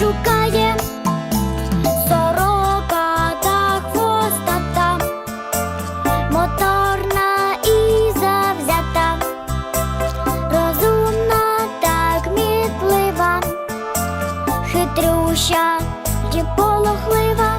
шукає, сорока та хвостата, моторна і завзята, розумна та кмітлива, хитруща і полохлива.